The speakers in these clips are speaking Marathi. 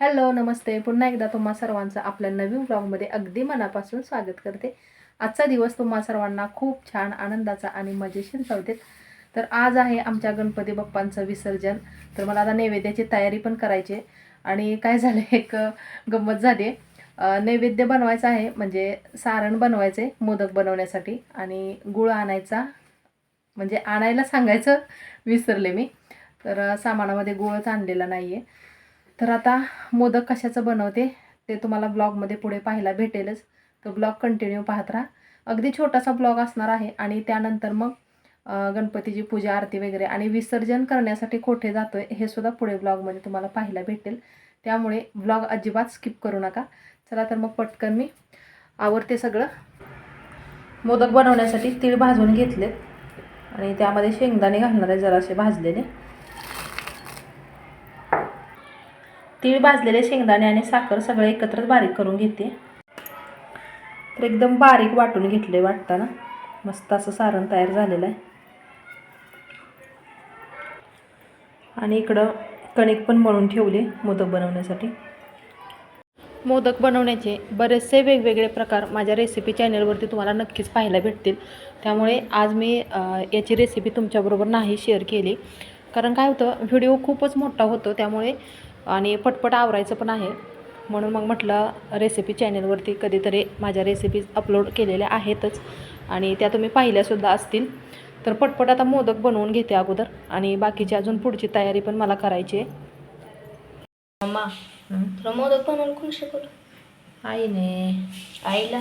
हॅलो नमस्ते. पुन्हा एकदा तुम्हा सर्वांचं आपल्या नवीन ब्लॉगमध्ये अगदी मनापासून स्वागत करते. आजचा दिवस तुम्हा सर्वांना खूप छान आनंदाचा आणि मजेशीर जाऊ देत. तर आज आहे आमच्या गणपती बाप्पांचं विसर्जन. तर मला आता नैवेद्याची तयारी पण करायची आहे. आणि काय झालं एक गंमत झाली नैवेद्य बनवायचं आहे म्हणजे सारण बनवायचं आहे मोदक बनवण्यासाठी. आणि गुळ आणायचा म्हणजे आणायला सांगायचं विसरले मी. तर सामानामध्ये गुळच आणलेला नाही आहे तर आता मोदक कशाचं बनवते ते तुम्हाला ब्लॉगमध्ये पुढे पाहायला भेटेलच. तर ब्लॉग कंटिन्यू पाहत राहा. अगदी छोटासा ब्लॉग असणार आहे आणि त्यानंतर मग गणपतीची पूजा आरती वगैरे आणि विसर्जन करण्यासाठी कोठे आहे हे सुद्धा पुढे ब्लॉगमध्ये तुम्हाला पाहायला भेटेल. त्यामुळे ब्लॉग अजिबात स्किप करू नका. चला तर मग पटकन मी आवडते सगळं. मोदक बनवण्यासाठी तीळ भाजून घेतलेत. आणि त्यामध्ये शेंगदाणे घालणार आहे जरासे भाजलेले. तीळ भाजलेले शेंगदाणे आणि साखर सगळं एकत्रच बारीक करून घेते. तर एकदम बारीक वाटून घेतले वाटताना. मस्त असं सारण तयार झालेलं आहे. आणि इकडं कणिक पण मळून ठेवले मोदक बनवण्यासाठी. मोदक बनवण्याचे बरेचसे वेगवेगळे प्रकार माझ्या रेसिपी चॅनलवरती तुम्हाला नक्कीच पाहायला भेटतील. त्यामुळे आज मी याची रेसिपी तुमच्याबरोबर नाही शेअर केली. कारण काय होतं व्हिडिओ खूपच मोठा होतो. त्यामुळे आणि पटपट आवरायचं पण आहे. म्हणून मग म्हटलं रेसिपी चॅनलवरती कधीतरी माझ्या रेसिपीज अपलोड केलेल्या आहेतच. आणि त्या तुम्ही पाहिल्यासुद्धा असतील. तर पटपट आता मोदक बनवून घेते अगोदर. आणि बाकीची अजून पुढची तयारी पण मला करायची आहे. मम्मा तुला मोदक बनवायला कोण शिकवलं? आईने. आईला?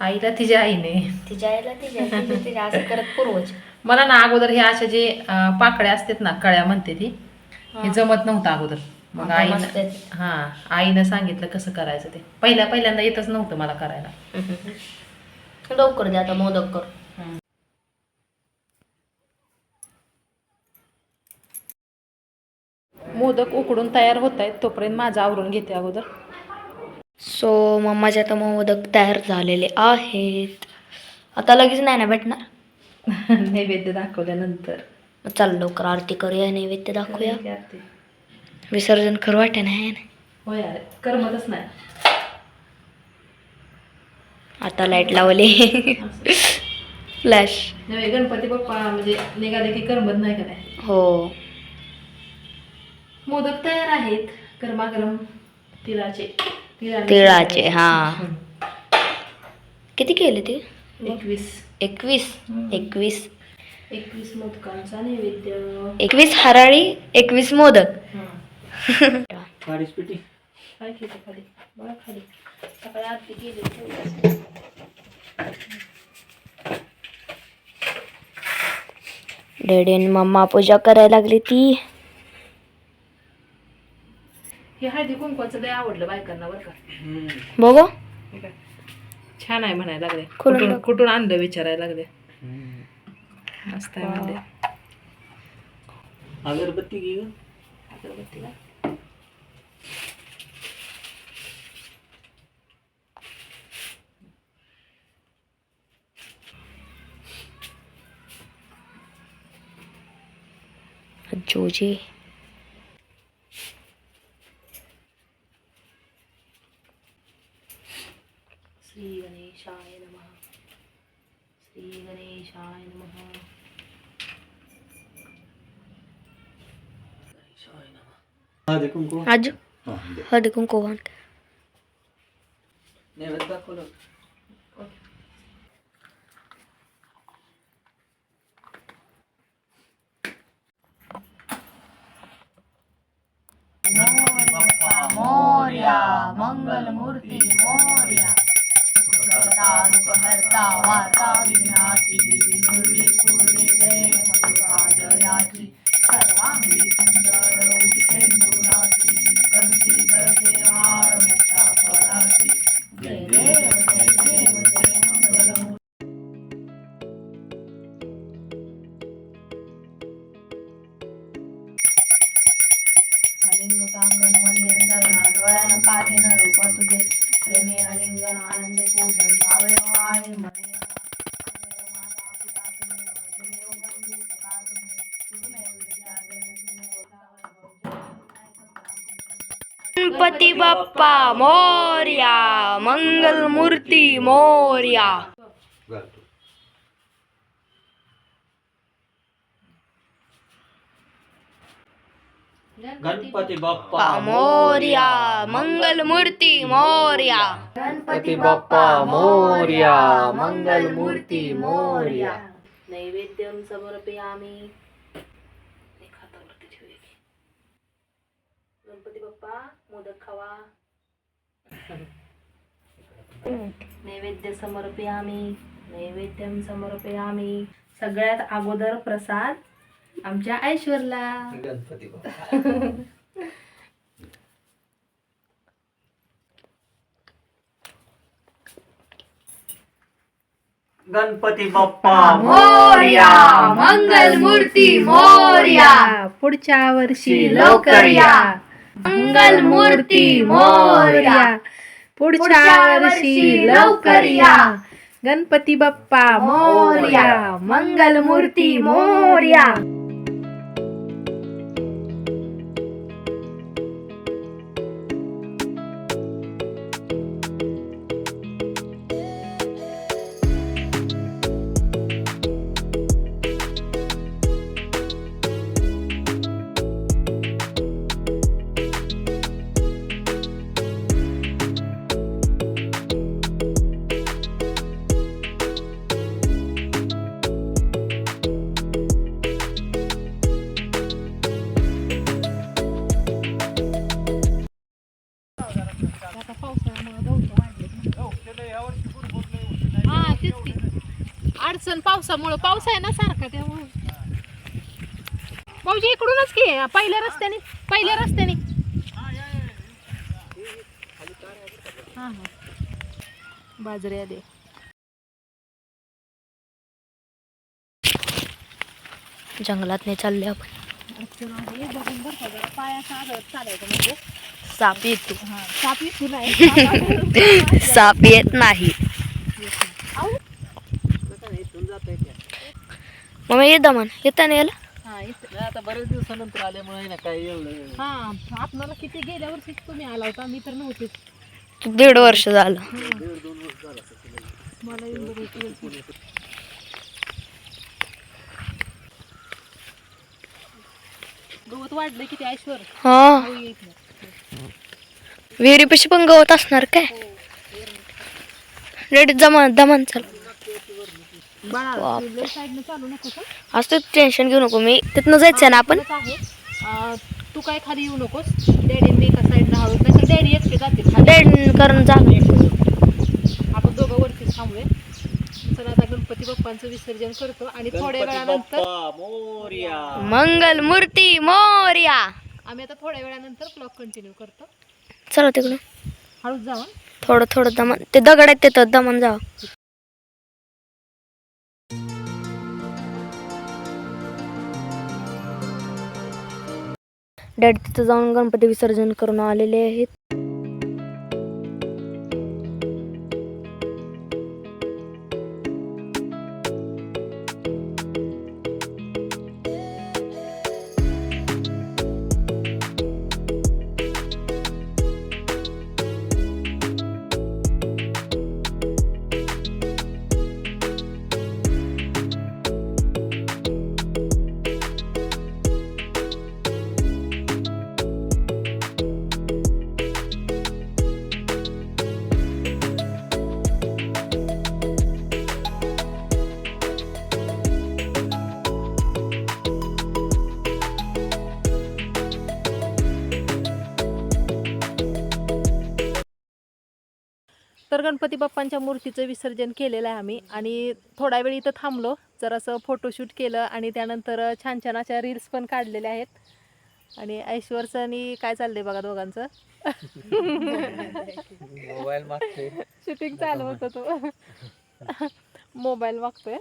आईला तिच्या आईने. तिच्या आईला तिच्या असं करत पूर्वज मला ना अगोदर हे अशा जे पाकळ्या असतात ना कळ्या म्हणते ती हे जमत नव्हतं अगोदर. मग आईनं. हां आईनं सांगितलं कसं करायचं ते. पहिल्या पहिल्यांदा येतच नव्हतं मला करायला. लवकर दे आता मोदक कर. मोदक उकडून तयार होत आहेत तोपर्यंत माझं आवरून घेते अगोदर. सो मम्माचे आता मोदक तयार झालेले आहेत. आता लगेच नाही ना भेटणार? नैवेद्य दाखवल्यानंतर. मग चाल लवकर आरती करूया नैवेद्य दाखवूया. आरती. विसर्जन करू वाटे नाही होय अरे करमतच नाही. आता लाइट लावली. फ्लॅश नव्हे गणपती बाप्पा म्हणजे निघाले की करमत नाही का नाही? हो. मोदक तयार आहेत गरमागरम तिळाचे. तिळाचे. हा. किती केले ते? एकवीस. एकवीस. एकवीस. एकवीस मोदकांचा नैवेद्य. एकवीस हराळी एकवीस मोदक. काय केलं खाली बघा खाली. सकाळी आरती केली ठेवली. डॅडी आणि मम्मा पूजा करायला लागली ती. हे हळदी कुंकवाचं लय आवडलं बायकांना बरं का. बघ. हे? छान आहे म्हणायला लागले. खोलून कुठून बघ. कुठून आणलं विचारायला लागले. मस्त आहे म्हणजे अगरबत्ती घे ग. अगरबत्तीला 很久去。శ్రీ గణేశాయ నమ శ్రీ గణేశాయ నమ గణేశాయ నమ आज हा, दे. हळदी कुंकू वाहन. नैवेद्य दाखवलं मोर्या मंगल मूर्ती मोर्या दुःखहर्ता वार्ता विघ्नाची निर्विघ्ने प्रेम जयाची सर्वांगी सुंदर उदितेंदुराची डोळ्यानं पाहिन रूप तुझे प्रेमी आलिंगन आनंद पूजन अवयव आहे म्हणे माता पिता तुम्ही तुम्ही बंधू सखा तुम्ही तुम्ही विद्या तुम्ही गणपती बाप्पा मोर्या मंगल मूर्ती मोर्या गणपती बाप्पा मोर्या मंगल मूर्ती मोर्या. गणपती बाप्पा मोर्या मंगल मूर्ती मोर्या. नैवेद्यम समर्पयामी. गणपती बाप्पा मोदक खावा. नैवेद्य समर्पयामी. नैवेद्यम समर्पयामी. सगळ्यात अगोदर प्रसाद आमच्या ऐश्वरला. गणपती बाप्पा. गणपती बाप्पा. मोर्या. मंगल मूर्ती मोर्या. पुढच्या वर्षी लवकर या. मंगल मूर्ती मोरया. पुढच्या वर्षी लवकर या गणपती बाप्पा मोर्या. मंगल मूर्ती मोर्या. अडचण पावसामुळं पाऊस आहे ना सारखा त्यामुळं. भाऊजी इकडूनच की पहिल्या रस्त्याने पहिल्या रस्त्याने. हा हा. बाजऱ्या दे जंगलात नाही चालले आपण. साप येतो. साप इथून आहे साप येत नाही. मग ये दमन. येता नाही याला? हा इथं. आता बरेच दिवसानंतर आल्यामुळे ना काय एवढं. हा आपणाला किती गेल्या वर्षीच तुम्ही आला होता? मी तर नव्हतेच. दीड वर्ष झालं. मला येऊन बघायची वेळ झाली. गवत वाढलं किती ऐश्वर? हा. हो येत नाही विहिरीपाशी पण गवत असणार काय? रेडी जमान दमन चल. बाळा साईडनं चालू नको आज तू टेन्शन घेऊ नको मी. तिथनं जायचं ना आपण? आहे. अं, तू काय खाली येऊ नकोस. डॅडी मी एका साईडला हवं नाही डॅडी एकटे जातील खाली. डेड करून जा आपण दोघं वरतीच थांबूया. चला आता गणपती बाप्पांचं विसर्जन करतो. आणि थोड्या वेळानंतर मोर्या. मंगल मूर्ती मोर्या. आम्ही आता थोड्या वेळानंतर ब्लॉग कंटिन्यू करतो. चला तिकडून हळूच जावा थोडं थोडं दमन. ते दगड आहेत तिथं दमन जावं. डॅड तिथं जाऊन गणपती विसर्जन करून आलेले आहेत. तर गणपती बाप्पांच्या मूर्तीचं विसर्जन केलेलं आहे आम्ही. आणि थोडा वेळ इथं थांबलो. जरासं फोटोशूट केलं आणि त्यानंतर छान छान अशा रील्स पण काढलेल्या आहेत. आणि ऐश्वरचं आणि काय चाललंय बघा दोघांचं? मोबाईल मागते शूटिंग चालू होतं तो. मोबाईल मागतोय.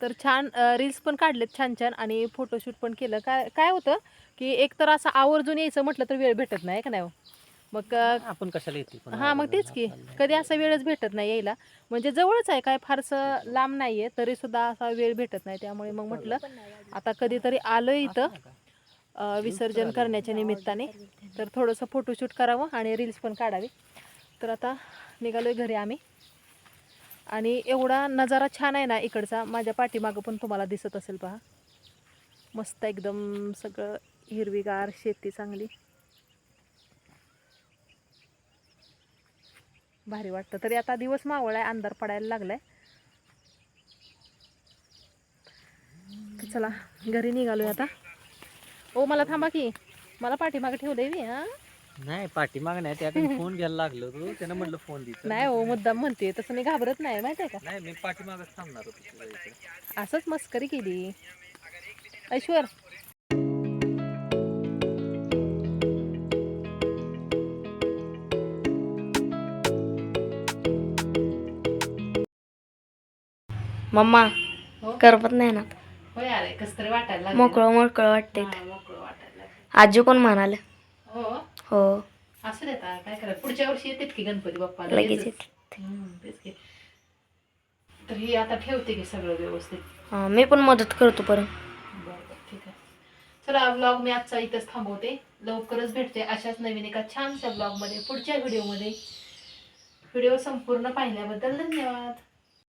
तर छान रील्स पण काढलेत छान छान आणि फोटोशूट पण केलं. काय काय होतं की एक तर असं आवर्जून यायचं म्हटलं तर वेळ भेटत नाही का नाही हो? मग आपण कशाला येते हा मग तेच की. कधी असा वेळच भेटत नाही यायला. म्हणजे जवळच आहे काय फारसं लांब नाहीये तरी सुद्धा असा वेळ भेटत नाही. त्यामुळे मग म्हटलं आता कधीतरी आलं इथं. अ, विसर्जन करण्याच्या निमित्ताने. तर थोडंसं फोटोशूट करावं आणि रील्स पण काढावी. तर आता निघालोय घरी आम्ही. आणि एवढा नजारा छान आहे ना इकडचा. माझ्या पाठीमागं पण तुम्हाला दिसत असेल पहा. मस्त एकदम सगळं हिरवीगार शेती चांगली. भारी वाटतं. तरी आता दिवस मावळ आहे अंधार पडायला लागलाय. तर चला घरी निघालोय आता. ओ मला थांबा की. मला पाठीमागे ठेवू दे मी हा? नाही पाठी माग नाही त्या फोन घ्यायला लागलो तू त्यानं म्हटलं फोन दे. नाही हो मुद्दाम म्हणते. तसं मी घाबरत नाही माहिती आहे नाही मी पाठी मागच थांबणार होतो तुझ्या इथे. का असंच मस्करी केली. ऐश्वर मम्मा हो? करपत नाही ना. मोकळं मोकळं वाटते मोकळं वाटायला लागलं. आजी पण म्हणाले? हो? हो. असं देता काय करायचं? पुढच्या वर्षी येतात की गणपती बाप्पा लगेच तर ही आता ठेवते की सगळं व्यवस्थित. मी पण मदत करतो परत. ठीक आहे. चला ब्लॉग मी आजचा इथंच थांबवते. लवकरच भेटते अशाच नवीन एका छानशा ब्लॉगमध्ये पुढच्या व्हिडिओमध्ये व्हिडिओ संपूर्ण पाहिल्याबद्दल धन्यवाद.